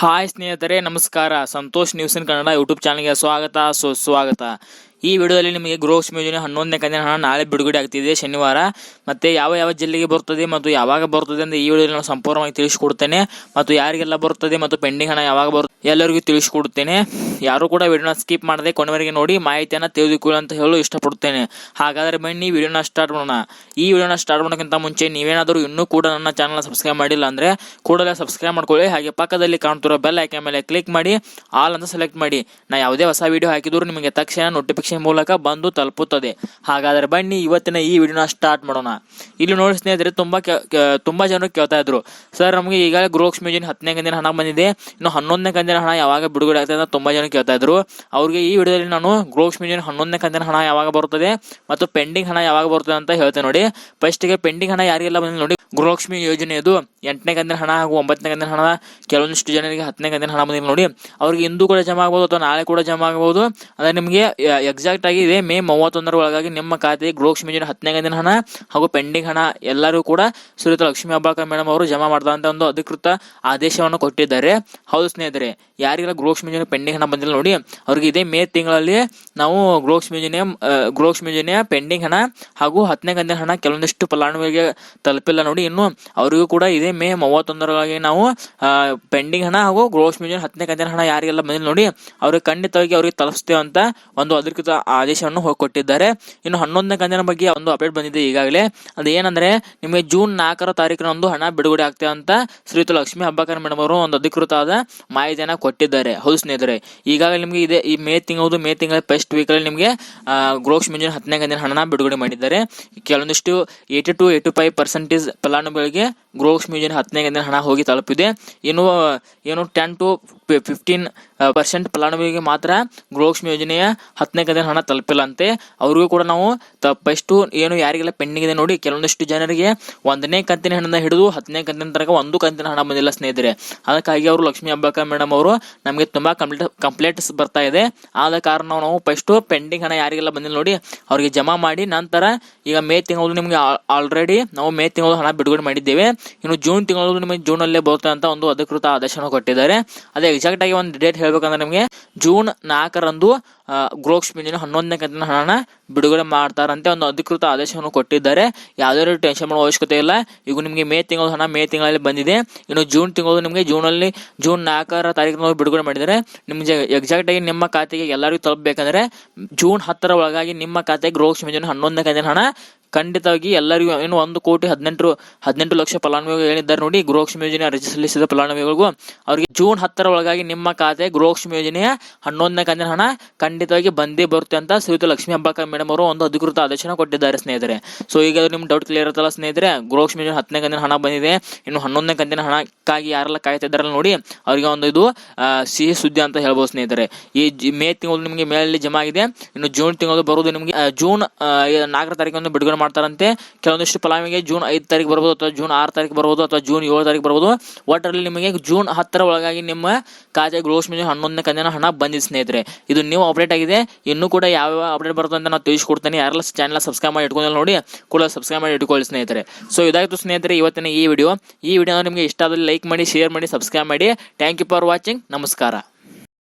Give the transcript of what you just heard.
Hi ಸ್ನೇಹಿತರೆ, ನಮಸ್ಕಾರ. Santosh news in Kannada YouTube ಚಾನಲ್ಗೆ ಸ್ವಾಗತ. ಸುಸ್ವಾಗತ ಈ ವಿಡಿಯೋದಲ್ಲಿ ನಿಮಗೆ ಗೃಹಲಕ್ಷ್ಮಿ ಯೋಜನೆ ಹನ್ನೊಂದನೇ ಕಂತಿನ ಹಣ ನಾಳೆ ಬಿಡುಗಡೆ ಆಗ್ತಿದೆ ಶನಿವಾರ. ಮತ್ತೆ ಯಾವ ಯಾವ ಜಿಲ್ಲೆಗೆ ಬರ್ತದೆ ಮತ್ತು ಯಾವಾಗ ಬರ್ತದೆ ಅಂತ ಈ ವಿಡಿಯೋದಲ್ಲಿ ನಾನು ಸಂಪೂರ್ಣವಾಗಿ ತಿಳಿಸಿಕೊಡ್ತೇನೆ. ಮತ್ತು ಯಾರಿಗೆಲ್ಲ ಬರ್ತದೆ ಮತ್ತು ಪೆಂಡಿಂಗ್ ಹಣ ಯಾವಾಗ ಬರುತ್ತೆ ಎಲ್ಲರಿಗೂ ತಿಳಿಸ್ಕೊಡ್ತೇನೆ. ಯಾರು ಕೂಡ ವಿಡಿಯೋನ ಸ್ಕಿಪ್ ಮಾಡದೆ ಕೊನೆವರೆಗೆ ನೋಡಿ ಮಾಹಿತಿಯನ್ನು ತಿಳಿದುಕೊಳ್ಳಿ ಅಂತ ಹೇಳಲು ಇಷ್ಟಪಡುತ್ತೇನೆ. ಹಾಗಾದರೆ ಬನ್ನಿ ವಿಡಿಯೋನ ಸ್ಟಾರ್ಟ್ ಮಾಡೋಣ. ಈ ವಿಡಿಯೋನ ಸ್ಟಾರ್ಟ್ ಮಾಡೋಕ್ಕಿಂತ ಮುಂಚೆ ನೀವೇನಾದರೂ ಇನ್ನೂ ಕೂಡ ನನ್ನ ಚಾನಲ್ ಸಬ್ಸ್ಕ್ರೈಬ್ ಮಾಡಿಲ್ಲ ಅಂದರೆ ಕೂಡಲೇ ಸಬ್ಸ್ಕ್ರೈಬ್ ಮಾಡ್ಕೊಳ್ಳಿ. ಹಾಗೆ ಪಕ್ಕದಲ್ಲಿ ಕಾಣ್ತಿರೋ ಬೆಲ್ ಐಕನ್ ಮೇಲೆ ಕ್ಲಿಕ್ ಮಾಡಿ, ಆಲ್ ಅಂತ ಸೆಲೆಕ್ಟ್ ಮಾಡಿ. ನಾ ಯಾವುದೇ ಹೊಸ ವಿಡಿಯೋ ಹಾಕಿದ್ರು ನಿಮಗೆ ತಕ್ಷಣ ನೋಟಿಫಿಕೇಶನ್ ಮೂಲಕ ಬಂದು ತಲುಪುತ್ತದೆ. ಹಾಗಾದರೆ ಬನ್ನಿ ಇವತ್ತಿನ ಈ ವಿಡಿಯೋನ ಸ್ಟಾರ್ಟ್ ಮಾಡೋಣ. ಇಲ್ಲಿ ನೋಡಿ ಸ್ನೇಹಿತರೆ, ತುಂಬ ತುಂಬ ಜನರು ಕೇಳ್ತಾ ಇದ್ರು. ಸರ್, ನಮಗೆ ಈಗಾಗಲೇ ಗೃಹಲಕ್ಷ್ಮಿ ಯೋಜನೆ ಹತ್ತನೇ ಕಂದಿನ ಹಣ ಬಂದಿದೆ. ಇನ್ನು ಹನ್ನೊಂದನೇ ಕಂದಿನ ಹಣ ಯಾವಾಗ ಬಿಡುಗಡೆ ಆಗ್ತದೆ ಅಂತ ತುಂಬ ಜನ ಕೇಳ್ತಾ ಇದ್ರು. ಅವ್ರಿಗೆ ಈ ವಿಡಿಯೋದಲ್ಲಿ ನಾನು ಗೃಹಲಕ್ಷ್ಮಿ ಯೋಜನೆ ಹನ್ನೊಂದನೇ ಕಂತಿನ ಹಣ ಯಾವಾಗ ಬರುತ್ತದೆ ಮತ್ತು ಪೆಂಡಿಂಗ್ ಹಣ ಯಾವಾಗ ಬರ್ತದೆ ಅಂತ ಹೇಳ್ತೇನೆ ನೋಡಿ. ಫಸ್ಟಿಗೆ ಪೆಂಡಿಂಗ್ ಹಣ ಯಾರಿಗೆಲ್ಲ ಬಂದಿದೆ ನೋಡಿ. ಗೃಹಲಕ್ಷ್ಮಿ ಯೋಜನೆಯದು ಎಂಟನೇ ಕಂತಿನ ಹಣ ಹಾಗೂ ಒಂಬತ್ತನೇ ಕಂತಿನ ಹಣ ಕೆಲವೊಂದಿಷ್ಟು ಜನರಿಗೆ ಹತ್ತನೇ ಕಂತಿನ ಹಣ ಬಂದಿದೆ ನೋಡಿ. ಅವ್ರಿಗೆ ಇಂದು ಕೂಡ ಜಮಾ ಆಗ್ಬೋದು ಅಥವಾ ನಾಳೆ ಕೂಡ ಜಮಾ ಆಗ್ಬೋದು. ಅಂದರೆ ನಿಮಗೆ ಎಕ್ಸಾಕ್ಟ್ ಆಗಿ ಇದೆ, ಮೇ ಮೂವತ್ತೊಂದರ ಒಳಗಾಗಿ ನಿಮ್ಮ ಖಾತೆಗೆ ಗೃಹಲಕ್ಷ್ಮಿ ಯೋಜನೆ ಹತ್ತನೇ ಕಂತಿನ ಹಣ ಹಾಗೂ ಪೆಂಡಿಂಗ್ ಹಣ ಎಲ್ಲರೂ ಕೂಡ ಸುರಿತ ಲಕ್ಷ್ಮೀ ಹಬ್ಬಾಳ್ಕರ್ ಮೇಡಮ್ ಅವರು ಜಮಾ ಮಾಡ್ದಂತ ಒಂದು ಅಧಿಕೃತ ಆದೇಶವನ್ನು ಕೊಟ್ಟಿದ್ದಾರೆ. ಹೌದು ಸ್ನೇಹಿತರೆ, ಯಾರಿಗೆಲ್ಲ ಗೃಹಲಕ್ಷ್ಮಿ ಯೋಜನೆ ಪೆಂಡಿಂಗ್ ಹಣ ಬಂದಿಲ್ಲ ನೋಡಿ, ಅವ್ರಿಗೆ ಇದೇ ಮೇ ತಿಂಗಳಲ್ಲಿ ನಾವು ಗೃಹಲಕ್ಷ್ಮಿ ಯೋಜನೆ ಗೃಹಲಕ್ಷ್ಮಿ ಯೋಜನೆಯ ಪೆಂಡಿಂಗ್ ಹಣ ಹಾಗೂ ಹತ್ತನೇ ಕಂತಿನ ಹಣ ಕೆಲವೊಂದಿಷ್ಟು ಫಲಾನುಭವಿಗೆ ತಲುಪಿಲ್ಲ ನೋಡಿ. ಇನ್ನು ಅವರಿಗೂ ಕೂಡ ಇದೇ ಮೇ ಮೂವತ್ತೊಂದರೊಳಗೆ ನಾವು ಪೆಂಡಿಂಗ್ ಹಣ ಹಾಗೂ ಗ್ರೋಸ್ ಮ್ಯೂಜಿಯನ್ ಹತ್ತನೇ ಕಂತಿನ ಹಣ ಯಾರಿಗೆಲ್ಲ ಬಂದಿಲ್ಲ ನೋಡಿ, ಅವ್ರಿಗೆ ಖಂಡಿತವಾಗಿ ಅವ್ರಿಗೆ ತಲುಪಿಸ್ತೇವೆ ಅಂತ ಒಂದು ಅಧಿಕೃತ ಆದೇಶವನ್ನು ಕೊಟ್ಟಿದ್ದಾರೆ. ಇನ್ನು ಹನ್ನೊಂದನೇ ಕಂತಿನ ಬಗ್ಗೆ ಒಂದು ಅಪ್ಡೇಟ್ ಬಂದಿದೆ ಈಗಾಗಲೇ. ಅದು ಏನಂದ್ರೆ ನಿಮಗೆ ಜೂನ್ ನಾಲ್ಕರ ತಾರೀಕಿನಂದು ಹಣ ಬಿಡುಗಡೆ ಆಗ್ತೇವೆ ಅಂತ ಶ್ರೀಯುತ ಲಕ್ಷ್ಮೀ ಹಬ್ಬಾಕರ್ ಮೇಡಮ್ ಅವರು ಒಂದು ಅಧಿಕೃತವಾದ ಮಾಹಿತಿಯನ್ನು ಕೊಟ್ಟಿದ್ದಾರೆ. ಹೌದು ಸ್ನೇಹಿತರೆ, ಈಗಾಗಲೇ ನಿಮಗೆ ಇದೆ ಈ ಮೇ ತಿಂಗಳು ಮೇ ತಿಂಗಳ ಫಸ್ಟ್ ವೀಕಲ್ಲಿ ನಿಮಗೆ ಗ್ರೋಸ್ ಮ್ಯೂಜಿಯನ್ ಹತ್ತನೇ ಕಂತಿನ ಹಣನ ಬಿಡುಗಡೆ ಮಾಡಿದ್ದಾರೆ. ಕೆಲವೊಂದಿಷ್ಟು eighty to eighty five percentage ಫಲಾನುಭವಿಗಳಿಗೆ ಗೃಹಲಕ್ಷ್ಮಿ ಯೋಜನೆ ಹತ್ತನೇ ಗಂಟೆ ಹಣ ಹೋಗಿ ತಲುಪಿದೆ. ಇನ್ನು ಏನು ಟೆನ್ ಟು ಫಿಫ್ಟೀನ್ ಪರ್ಸೆಂಟ್ ಫಲಾನುಭವಿಗೆ ಮಾತ್ರ ಗೃಹಲಕ್ಷ್ಮಿ ಯೋಜನೆಯ ಹತ್ತನೇ ಕಂತಿನ ಹಣ ತಲುಪಿಲ್ಲ ಅಂತೆ ಅವ್ರಿಗೂ ಕೂಡ ನಾವು ಫಸ್ಟು ಏನು ಯಾರಿಗೆಲ್ಲ ಪೆಂಡಿಂಗ್ ಇದೆ ನೋಡಿ, ಕೆಲವೊಂದಿಷ್ಟು ಜನರಿಗೆ ಒಂದನೇ ಕಂತಿನ ಹಣದಿಂದ ಹಿಡಿದು ಹತ್ತನೇ ಕಂತಿನ ತನಕ ಒಂದು ಕಂತಿನ ಹಣ ಬಂದಿಲ್ಲ ಸ್ನೇಹಿತರೆ. ಅದಕ್ಕಾಗಿ ಅವರು ಲಕ್ಷ್ಮೀ ಹಬ್ಬಕ್ಕ ಮೇಡಮ್ ಅವರು ನಮಗೆ ತುಂಬಾ ಕಂಪ್ಲೀಟ್, ಕಂಪ್ಲೇಂಟ್ಸ್ ಬರ್ತಾ ಇದೆ. ಆದ ಕಾರಣ ನಾವು ಫಸ್ಟು ಪೆಂಡಿಂಗ್ ಹಣ ಯಾರಿಗೆಲ್ಲ ಬಂದಿಲ್ಲ ನೋಡಿ, ಅವರಿಗೆ ಜಮಾ ಮಾಡಿ ನಂತರ ಈಗ ಮೇ ತಿಂಗಳು ನಿಮಗೆ ಆಲ್ರೆಡಿ ನಾವು ಮೇ ತಿಂಗಳು ಹಣ ಬಿಡುಗಡೆ ಮಾಡಿದ್ದೇವೆ. ಇನ್ನು ಜೂನ್ ತಿಂಗಳು ನಿಮಗೆ ಜೂನ್ ಅಲ್ಲೇ ಬರುತ್ತೆ ಅಂತ ಒಂದು ಅಧಿಕೃತ ಆದೇಶನ ಕೊಟ್ಟಿದ್ದಾರೆ. ಅದೇ ಎಕ್ಸಾಕ್ಟ್ ಆಗಿ ಒಂದು ಡೇಟ್ ಹೇಳ್ಬೇಕಂದ್ರೆ ನಿಮಗೆ ಜೂನ್ ನಾಲ್ಕರಂದು ಆ, ಗೃಹಲಕ್ಷ್ಮಿ ಯೋಜನೆ ಹನ್ನೊಂದನೇ ಕಂತಿನ ಹಣನ ಬಿಡುಗಡೆ ಮಾಡ್ತಾರಂತೆ ಒಂದು ಅಧಿಕೃತ ಆದೇಶವನ್ನು ಕೊಟ್ಟಿದ್ದಾರೆ. ಯಾವುದೇ ಟೆನ್ಷನ್ ಮಾಡೋ ಅವಶ್ಯಕತೆ ಇಲ್ಲ. ಈಗ ನಿಮಗೆ ಮೇ ತಿಂಗಳ ಹಣ ಮೇ ತಿಂಗಳಲ್ಲಿ ಬಂದಿದೆ. ಇನ್ನು ಜೂನ್ ತಿಂಗಳು ನಿಮಗೆ ಜೂನಲ್ಲಿ ಜೂನ್ ನಾಲ್ಕರ ತಾರೀಕಿನ ಬಿಡುಗಡೆ ಮಾಡಿದ್ದಾರೆ. ನಿಮಗೆ ಎಕ್ಸಾಕ್ಟ್ ಆಗಿ ನಿಮ್ಮ ಖಾತೆಗೆ ಎಲ್ಲರಿಗೂ ತಲುಪಬೇಕಂದ್ರೆ ಜೂನ್ ಹತ್ತರ ಒಳಗಾಗಿ ನಿಮ್ಮ ಖಾತೆಗೆ ಗೃಹಲಕ್ಷ್ಮಿ ಯೋಜನೆ ಹನ್ನೊಂದನೇ ಕಂತಿನ ಹಣ ಖಂಡಿತವಾಗಿ ಎಲ್ಲರಿಗೂ ಏನು ಒಂದು ಕೋಟಿ ಹದಿನೆಂಟು ಹದಿನೆಂಟು ಲಕ್ಷ ಫಲಾನುಭವಿಗಳು ಏನಿದ್ದಾರೆ ನೋಡಿ, ಗೃಹಲಕ್ಷ್ಮಿ ಯೋಜನೆ ಅರ್ಜಿ ಸಲ್ಲಿಸಿದ ಫಲಾನುಭವಿಗಳಿಗೂ ಅವರಿಗೆ ಜೂನ್ ಹತ್ತರ ಒಳಗಾಗಿ ನಿಮ್ಮ ಖಾತೆ, ಗೃಹಲಕ್ಷ್ಮಿ ಯೋಜನೆಯ ಹನ್ನೊಂದನೇ ಕಂದಿನ ಹಣ ಖಂಡಿತವಾಗಿ ಬಂದೇ ಬರುತ್ತೆ ಅಂತ ಶ್ರೀಯುತ ಲಕ್ಷ್ಮೀ ಹಬ್ಬಾಕರ್ ಮೇಡಮ್ ಅವರು ಒಂದು ಅಧಿಕೃತ ಆದೇಶನ ಕೊಟ್ಟಿದ್ದಾರೆ ಸ್ನೇಹಿತರೆ. ಸೊ ಈಗ ನಿಮ್ಮ ಡೌಟ್ ಕ್ಲಿಯರ್ ಇರುತ್ತಲ್ಲ ಸ್ನೇಹಿತರೆ, ಗೃಹಲಕ್ಷ್ಮಿ ಯೋಜನೆ ಹತ್ತನೇ ಕಂದಿನ ಹಣ ಬಂದಿದೆ, ಇನ್ನು ಹನ್ನೊಂದನೇ ಕಂದಿನ ಹಣಕ್ಕಾಗಿ ಯಾರೆಲ್ಲ ಕಾಯ್ತಾ ಇದ್ದಾರಲ್ಲ ನೋಡಿ, ಅವರಿಗೆ ಒಂದು ಇದು ಸಿಹಿ ಸುದ್ದಿ ಅಂತ ಹೇಳ್ಬೋದು ಸ್ನೇಹಿತರೆ. ಈ ಮೇ ತಿಂಗಳು ನಿಮಗೆ ಮೇಲಲ್ಲಿ ಜಮಾ ಆಗಿದೆ, ಇನ್ನು ಜೂನ್ ತಿಂಗಳು ಬರುವುದು ನಿಮಗೆ ಜೂನ್ ನಾಲ್ಕರ ತಾರೀಕು ಬಿಡುಗಡೆ ಮಾಡ್ತಾರಂತೆ. ಕೆಲವೊಂದಿಷ್ಟು ಫಲಾನುಭವಿಗೆ ಜೂನ್ ಐದು ತಾರೀಕು ಬರ್ಬೋದು ಅಥವಾ ಜೂನ್ ಆರು ತಾರೀಕು ಬರ್ಬೋದು ಅಥವಾ ಜೂನ್ ಏಳು ತಾರೀಕು ಬರ್ಬೋದು. ಒಟ್ಟರಲ್ಲಿ ನಿಮಗೆ ಜೂನ್ ಹತ್ತರ ಒಳಗಾಗಿ ನಿಮ್ಮ ಖಾತೆ ಯೋಜನೆ ಹನ್ನೊಂದನೇ ಕಂದಿನ ಹಣ ಬಂದಿದೆ ಸ್ನೇಹಿತರೆ. ಇದು ನೀವು ಅಪ್ಡೇಟ್ ಆಗಿದೆ. ಇನ್ನೂ ಕೂಡ ಯಾವ ಯಾವ ಅಪ್ಡೇಟ್ ಬರುತ್ತೆ ಅಂತ ನಾವು ತಿಳಿಸ್ಕೊಡ್ತೇನೆ. ಯಾರೆಲ್ಲ ಚಾನಲ್ ಸಬ್ಸ್ಕ್ರೈಬ್ ಮಾಡಿ ಇಟ್ಕೊಂಡಿಲ್ಲ ನೋಡಿ ಕೂಡ ಸಬ್ಸ್ಕ್ರೈಬ್ ಮಾಡಿ ಇಟ್ಕೊಳ್ಳಿ ಸ್ನೇಹಿತರೆ. ಸೊ ಇದಾಯ್ತು ಸ್ನೇಹಿತರೆ ಇವತ್ತಿನ ಈ ವಿಡಿಯೋ ಈ ವಿಡಿಯೋ ನಿಮಗೆ ಇಷ್ಟ ಆದರೆ ಲೈಕ್ ಮಾಡಿ ಶೇರ್ ಮಾಡಿ ಸಬ್ಸ್ಕ್ರೈಬ್ ಮಾಡಿ. ಥ್ಯಾಂಕ್ ಯು ಫಾರ್ ವಾಚಿಂಗ್ ನಮಸ್ಕಾರ.